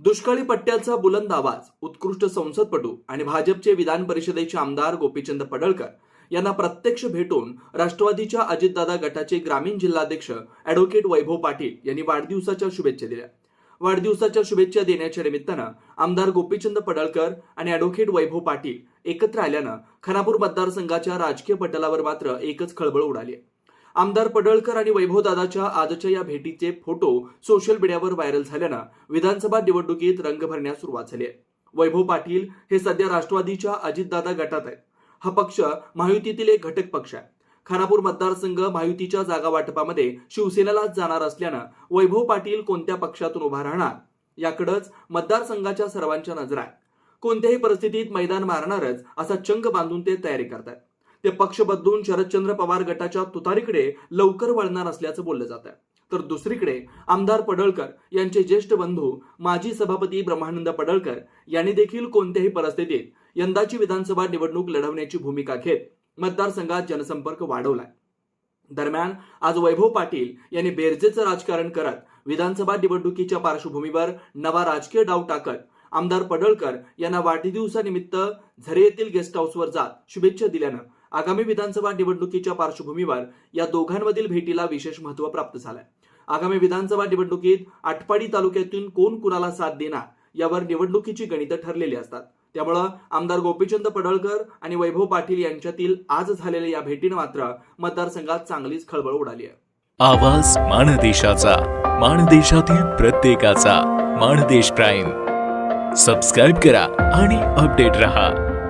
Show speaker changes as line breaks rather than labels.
दुष्काळी पट्ट्याचा बुलंद आवाज उत्कृष्ट संसदपटू आणि भाजपचे विधान परिषदेचे आमदार गोपीचंद पडळकर यांना प्रत्यक्ष भेटून राष्ट्रवादीच्या अजितदादा गटाचे ग्रामीण जिल्हाध्यक्ष अॅडव्होकेट वैभव पाटील यांनी वाढदिवसाच्या शुभेच्छा दिल्या वाढदिवसाच्या शुभेच्छा देण्याच्या निमित्तानं आमदार गोपीचंद पडळकर आणि अॅडव्होकेट वैभव पाटील एकत्र आल्यानं खानापूर मतदारसंघाच्या राजकीय पटलावर मात्र एकच खळबळ उडाली आहे. आमदार पडळकर आणि वैभवदादाच्या आजच्या या भेटीचे फोटो सोशल मीडियावर व्हायरल झाल्यानं विधानसभा निवडणुकीत रंग भरण्यास सुरुवात झाली आहे. वैभव पाटील हे सध्या राष्ट्रवादीच्या अजितदादा गटात आहेत. हा पक्ष महायुतीतील एक घटक पक्ष आहे. खानापूर मतदारसंघ महायुतीच्या जागा वाटपामध्ये शिवसेनेलाच जाणार असल्यानं वैभव पाटील कोणत्या पक्षातून उभा राहणार याकडंच मतदारसंघाच्या सर्वांच्या नजर आहे कोणत्याही परिस्थितीत मैदान मारणारच असा चंग बांधून ते तयारी करतात ते पक्ष बदलून शरदचंद्र पवार गटाच्या तुतारीकडे लवकर वळणार असल्याचं बोललं जात आहे. तर दुसरीकडे आमदार पडळकर यांचे ज्येष्ठ बंधू माजी सभापती ब्रह्मानंद पडळकर यांनी देखील कोणत्याही परिस्थितीत यंदाची विधानसभा निवडणूक लढवण्याची भूमिका घेत मतदारसंघात जनसंपर्क वाढवलाय. दरम्यान आज वैभव पाटील यांनी बेरजेचं राजकारण करत विधानसभा निवडणुकीच्या पार्श्वभूमीवर नवा राजकीय डाव टाकत आमदार पडळकर यांना वाढदिवसानिमित्त झरे येथील गेस्ट हाऊसवर जात शुभेच्छा दिल्यानं आगामी विधानसभा निवडणुकीच्या पार्श्वभूमीवर या दोघांमधील भेटीला विशेष महत्त्व प्राप्त झालंय. आगामी विधानसभा निवडणुकीत आटपाडी तालुक्यातून कोण कुणाला साथ देणार यावर निवडणुकीची गणितं ठरलेली असतात. त्यामुळं आमदार गोपीचंद पडळकर आणि वैभव पाटील यांच्यातील आज झालेल्या या भेटीनं मात्र मतदारसंघात चांगलीच खळबळ उडाली आहे.
आवाज माणदेशाचा माणदेशातील प्रत्येकाचा माणदेश प्राईम. सबस्क्राईब करा आणि अपडेट रहा.